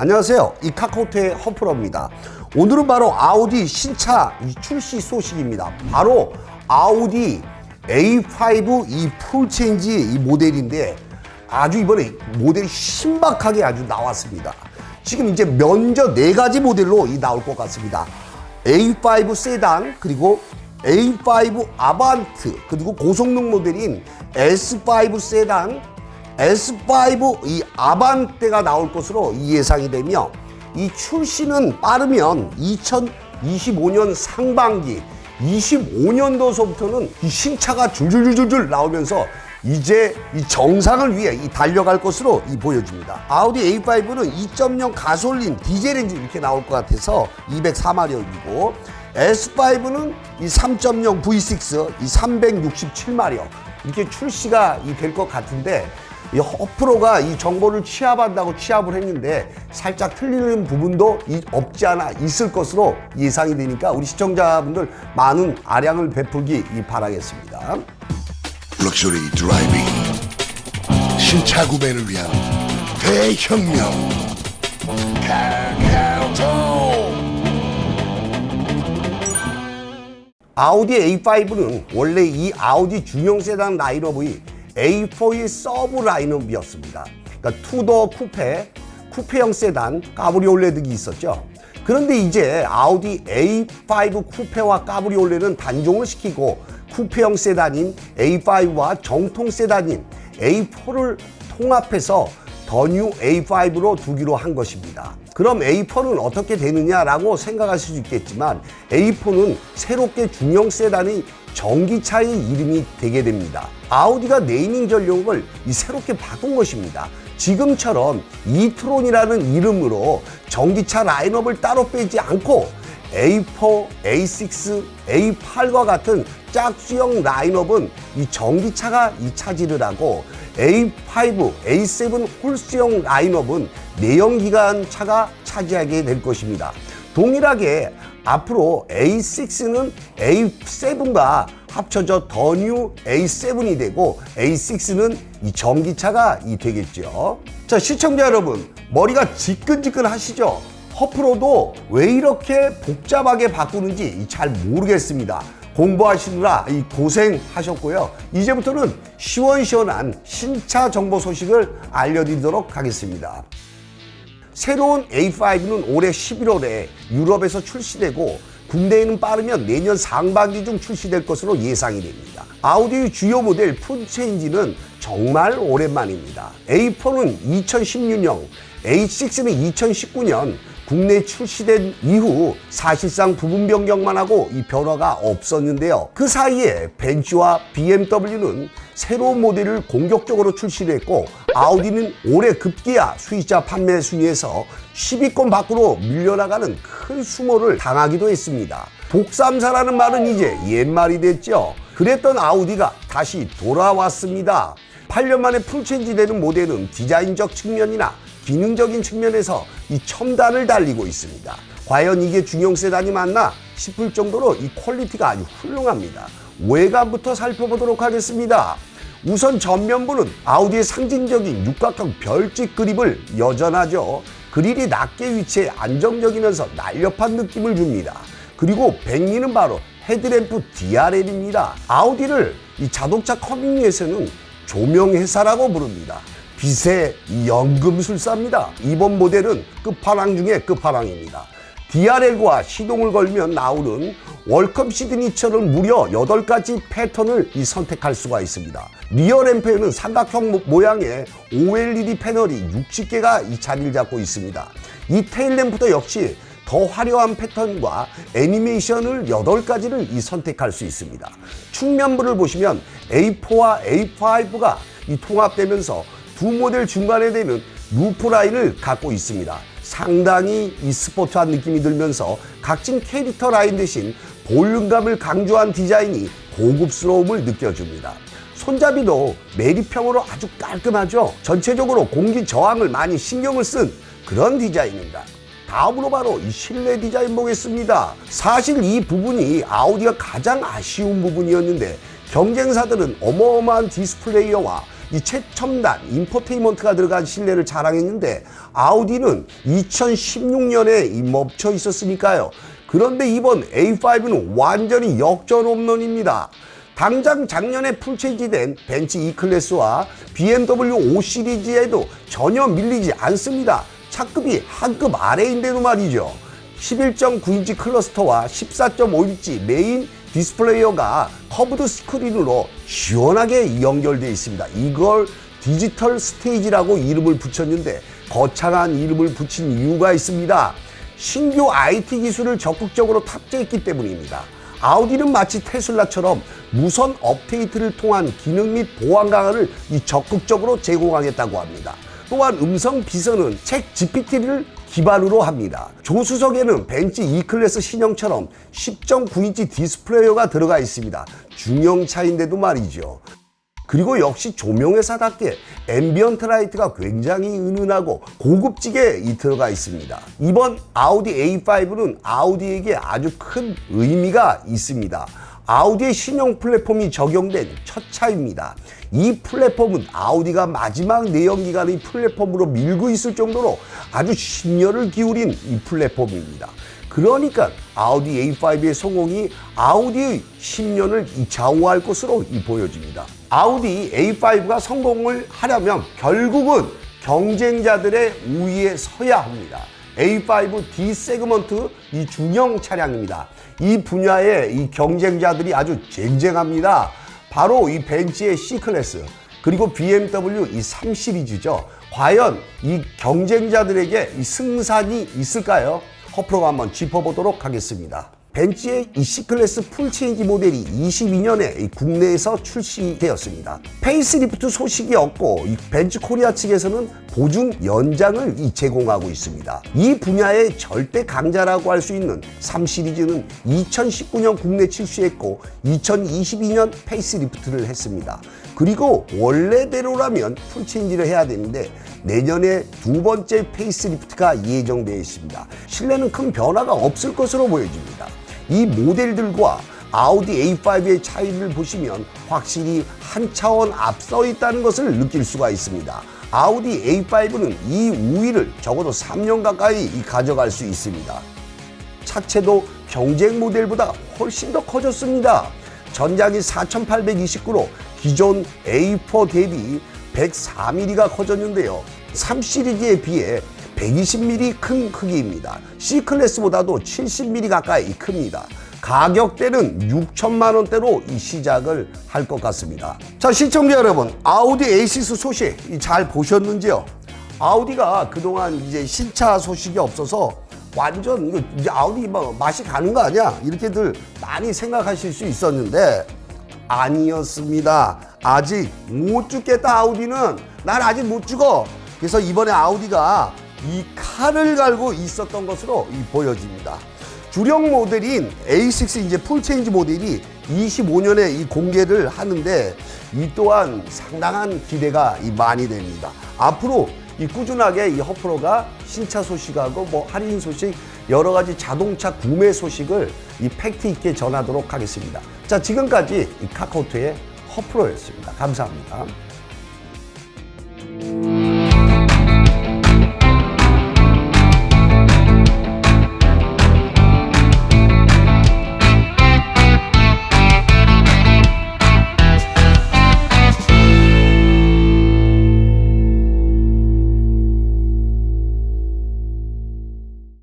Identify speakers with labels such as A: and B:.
A: 안녕하세요. 이 카카오톡의 허프로입니다. 오늘은 바로 아우디 신차 이 출시 소식입니다. 바로 아우디 A5 이 풀체인지 이 모델인데 아주 이번에 모델이 신박하게 아주 나왔습니다. 지금 이제 면적 네 가지 모델로 이 나올 것 같습니다. A5 세단 그리고 A5 아반트 그리고 고성능 모델인 S5 세단 S5 이 아반떼가 나올 것으로 이 예상이 되며 이 출시는 빠르면 2025년 상반기 25년도서부터는 이 신차가 줄줄줄줄 나오면서 이제 이 정상을 위해 이 달려갈 것으로 이 보여집니다. 아우디 A5는 2.0 가솔린 디젤 엔진 이렇게 나올 것 같아서 204마력이고 S5는 이 3.0 V6 이 367마력 이렇게 출시가 될 것 같은데 이 허프로가 이 정보를 취합한다고 취합을 했는데 살짝 틀리는 부분도 이- 없지 않아 있을 것으로 예상이 되니까 우리 시청자분들 많은 아량을 베풀기 이 바라겠습니다.
B: 럭셔리 드라이빙 신차 구매를 위한 대혁명 카카오톡
A: 아우디 A5는 원래 이 아우디 중형 세단 라인업의 A4의 서브 라인업이었습니다. 그러니까 투더 쿠페, 쿠페형 세단, 까브리올레 등이 있었죠. 그런데 이제 아우디 A5 쿠페와 까브리올레는 단종을 시키고 쿠페형 세단인 A5와 정통 세단인 A4를 통합해서 더뉴 A5로 두기로 한 것입니다. 그럼 A4는 어떻게 되느냐라고 생각하실 수 있겠지만 A4는 새롭게 중형 세단의 전기차의 이름이 되게 됩니다. 아우디가 네이밍 전력을 이 새롭게 바꾼 것입니다. 지금처럼 이트론이라는 이름으로 전기차 라인업을 따로 빼지 않고 A4, A6, A8과 같은 짝수형 라인업은 이 전기차가 이 차지를 하고 A5, A7 홀수형 라인업은 내연기관 차가 차지하게 될 것입니다. 동일하게 앞으로 A6는 A7과 합쳐져 더 뉴 A7이 되고 A6는 이 전기차가 이 되겠죠. 자, 시청자 여러분, 머리가 지끈지끈 하시죠? 허프로도 왜 이렇게 복잡하게 바꾸는지 잘 모르겠습니다. 공부하시느라 이 고생하셨고요. 이제부터는 시원시원한 신차 정보 소식을 알려드리도록 하겠습니다. 새로운 A5는 올해 11월에 유럽에서 출시되고 국내에는 빠르면 내년 상반기 중 출시될 것으로 예상이 됩니다. 아우디 주요 모델 푼체인지는 정말 오랜만입니다. A4는 2016년, A6는 2019년 국내 출시된 이후 사실상 부분 변경만 하고 이 변화가 없었는데요. 그 사이에 벤츠와 BMW는 새로운 모델을 공격적으로 출시를 했고 아우디는 올해 급기야 수입자 판매 순위에서 10위권 밖으로 밀려나가는 큰 수모를 당하기도 했습니다. 독삼사라는 말은 이제 옛말이 됐죠. 그랬던 아우디가 다시 돌아왔습니다. 8년 만에 풀체인지 되는 모델은 디자인적 측면이나 기능적인 측면에서 이 첨단을 달리고 있습니다. 과연 이게 중형 세단이 맞나 싶을 정도로 이 퀄리티가 아주 훌륭합니다. 외관부터 살펴보도록 하겠습니다. 우선 전면부는 아우디의 상징적인 육각형 별집 그립을 여전하죠. 그릴이 낮게 위치해 안정적이면서 날렵한 느낌을 줍니다. 그리고 백미는 바로 헤드램프 DRL입니다. 아우디를 이 자동차 커뮤니에서는 조명회사라고 부릅니다. 빛의 연금술사입니다. 이번 모델은 끝판왕 중에 끝판왕입니다. DRL과 시동을 걸면 나오는 월컵 시드니처럼 무려 8가지 패턴을 이 선택할 수가 있습니다. 리어 램프에는 삼각형 모- 모양의 OLED 패널이 60개가 이 자리를 잡고 있습니다. 이 테일 램프도 역시 더 화려한 패턴과 애니메이션을 8가지를 이 선택할 수 있습니다. 측면부를 보시면 A4와 A5가 이 통합되면서 두 모델 중간에 되는 루프 라인을 갖고 있습니다. 상당히 이 스포트한 느낌이 들면서 각진 캐릭터 라인 대신 볼륨감을 강조한 디자인이 고급스러움을 느껴줍니다. 손잡이도 매립형으로 아주 깔끔하죠. 전체적으로 공기 저항을 많이 신경을 쓴 그런 디자인입니다. 다음으로 바로 이 실내 디자인 보겠습니다. 사실 이 부분이 아우디가 가장 아쉬운 부분이었는데 경쟁사들은 어마어마한 디스플레이어와 이 최첨단 인포테인먼트가 들어간 실내를 자랑했는데 아우디는 2016년에 이 멈춰 있었으니까요. 그런데 이번 A5는 완전히 역전 홈런입니다. 당장 작년에 풀체인지된 벤츠 E클래스와 BMW 5 시리즈에도 전혀 밀리지 않습니다. 차급이 한 급 아래인데도 말이죠. 11.9인치 클러스터와 14.5인치 메인 디스플레이어가 커브드 스크린으로 시원하게 연결되어 있습니다. 이걸 디지털 스테이지라고 이름을 붙였는데 거창한 이름을 붙인 이유가 있습니다. 신규 IT 기술을 적극적으로 탑재했기 때문입니다. 아우디는 마치 테슬라처럼 무선 업데이트를 통한 기능 및 보안 강화를 이 적극적으로 제공하겠다고 합니다. 또한 음성 비서는 책 GPT를 기반으로 합니다. 조수석에는 벤츠 E클래스 신형처럼 10.9인치 디스플레이어가 들어가 있습니다. 중형차인데도 말이죠. 그리고 역시 조명회사답게 앰비언트 라이트가 굉장히 은은하고 고급지게 이 들어가 있습니다. 이번 아우디 A5는 아우디에게 아주 큰 의미가 있습니다. 아우디의 신형 플랫폼이 적용된 첫 차입니다. 이 플랫폼은 아우디가 마지막 내연기관의 플랫폼으로 밀고 있을 정도로 아주 신열을 기울인 이 플랫폼입니다. 그러니까 아우디 A5의 성공이 아우디의 10년을 좌우할 것으로 이 보여집니다. 아우디 A5가 성공을 하려면 결국은 경쟁자들의 우위에 서야 합니다. A5 D 세그먼트 이 중형 차량입니다. 이 분야의 이 경쟁자들이 아주 쟁쟁합니다. 바로 이 벤츠의 C 클래스 그리고 BMW 이 3 시리즈죠. 과연 이 경쟁자들에게 이 승산이 있을까요? 허프로가 한번 짚어보도록 하겠습니다. 벤츠의 이 C클래스 풀체인지 모델이 22년에 국내에서 출시되었습니다. 페이스리프트 소식이 없고 이 벤츠 코리아 측에서는 보증 연장을 이 제공하고 있습니다. 이 분야의 절대 강자라고 할 수 있는 3 시리즈는 2019년 국내 출시했고 2022년 페이스리프트를 했습니다. 그리고 원래대로라면 풀체인지를 해야 되는데 내년에 두 번째 페이스리프트가 예정되어 있습니다. 실내는 큰 변화가 없을 것으로 보여집니다. 이 모델들과 아우디 A5의 차이를 보시면 확실히 한 차원 앞서 있다는 것을 느낄 수가 있습니다. 아우디 A5는 이 우위를 적어도 3년 가까이 가져갈 수 있습니다. 차체도 경쟁 모델보다 훨씬 더 커졌습니다. 전장이 4829로 기존 A4 대비 104mm가 커졌는데요. 3 시리즈에 비해 120mm 큰 크기입니다. C 클래스보다도 70mm 가까이 큽니다. 가격대는 6천만 원대로 이 시작을 할 것 같습니다. 자, 시청자 여러분, 아우디 에이시스 소식 잘 보셨는지요? 아우디가 그동안 이제 신차 소식이 없어서 완전 이제 아우디 뭐 맛이 가는 거 아니야? 이렇게들 많이 생각하실 수 있었는데 아니었습니다. 아직 못 죽겠다 아우디는 난 아직 못 죽어. 그래서 이번에 아우디가 이 칼을 갈고 있었던 것으로 이 보여집니다. 주력 모델인 A6 이제 풀체인지 모델이 25년에 이 공개를 하는데 이 또한 상당한 기대가 이 많이 됩니다. 앞으로 이 꾸준하게 이 허프로가 신차 소식하고 뭐 할인 소식 여러 가지 자동차 구매 소식을 이 팩트 있게 전하도록 하겠습니다. 자 지금까지 이 카카오톡의 허프로였습니다. 감사합니다.